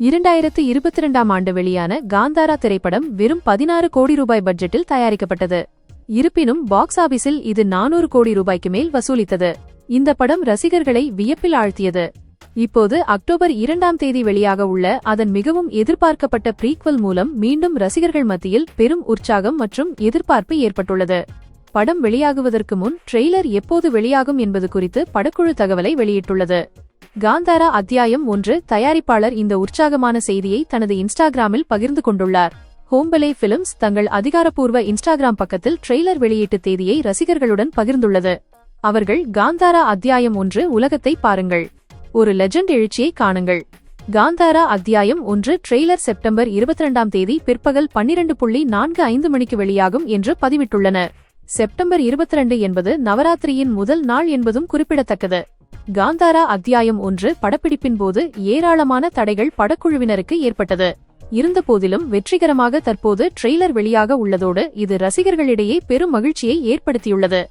இரண்டாயிரத்து இருபத்தி இரண்டாம் ஆண்டு வெளியான காந்தாரா திரைப்படம் வெறும் பதினாறு கோடி ரூபாய் பட்ஜெட்டில் தயாரிக்கப்பட்டது. இருப்பினும் பாக்ஸ் ஆபீஸில் இது நானூறு கோடி ரூபாய்க்கு மேல் வசூலித்தது. இந்த படம் ரசிகர்களை வியப்பில் ஆழ்த்தியது. இப்போது அக்டோபர் இரண்டாம் தேதி வெளியாக உள்ள அதன் மிகவும் எதிர்பார்க்கப்பட்ட ப்ரீக்வல் மூலம் மீண்டும் ரசிகர்கள் மத்தியில் பெரும் உற்சாகம் மற்றும் எதிர்பார்ப்பு ஏற்பட்டுள்ளது. படம் வெளியாகுவதற்கு முன் ட்ரெய்லர் எப்போது வெளியாகும் என்பது குறித்து படக்குழு தகவலை வெளியிட்டுள்ளது. காந்தாரா அத்தியாயம் ஒன்று. தயாரிப்பாளர் இந்த உற்சாகமான செய்தியை தனது இன்ஸ்டாகிராமில் பகிர்ந்து கொண்டுள்ளார். ஹோம்பலே பிலிம்ஸ் தங்கள் அதிகாரப்பூர்வ இன்ஸ்டாகிராம் பக்கத்தில் ட்ரெய்லர் வெளியீட்டு தேதியை ரசிகர்களுடன் பகிர்ந்துள்ளது. அவர்கள் காந்தாரா அத்தியாயம் ஒன்று உலகத்தை பாருங்கள். ஒரு லெஜண்ட் எழுச்சியை காணுங்கள். காந்தாரா அத்தியாயம் ஒன்று ட்ரெய்லர் செப்டம்பர் இருபத்தி இரண்டாம் தேதி பிற்பகல் பன்னிரண்டு புள்ளி நான்கு ஐந்து மணிக்கு வெளியாகும் என்று பதிவிட்டுள்ளனர். செப்டம்பர் இருபத்தி ரெண்டு என்பது நவராத்திரியின் முதல் நாள் என்பதும் குறிப்பிடத்தக்கது. காந்தாரா அத்தியாயம் ஒன்று படப்பிடிப்பின் போது ஏராளமான தடைகள் படக்குழுவினருக்கு ஏற்பட்டது. இருந்தபோதிலும் வெற்றிகரமாக தற்போது ட்ரெய்லர் வெளியாக உள்ளதோடு இது ரசிகர்களிடையே பெரும் மகிழ்ச்சியை ஏற்படுத்தியுள்ளது.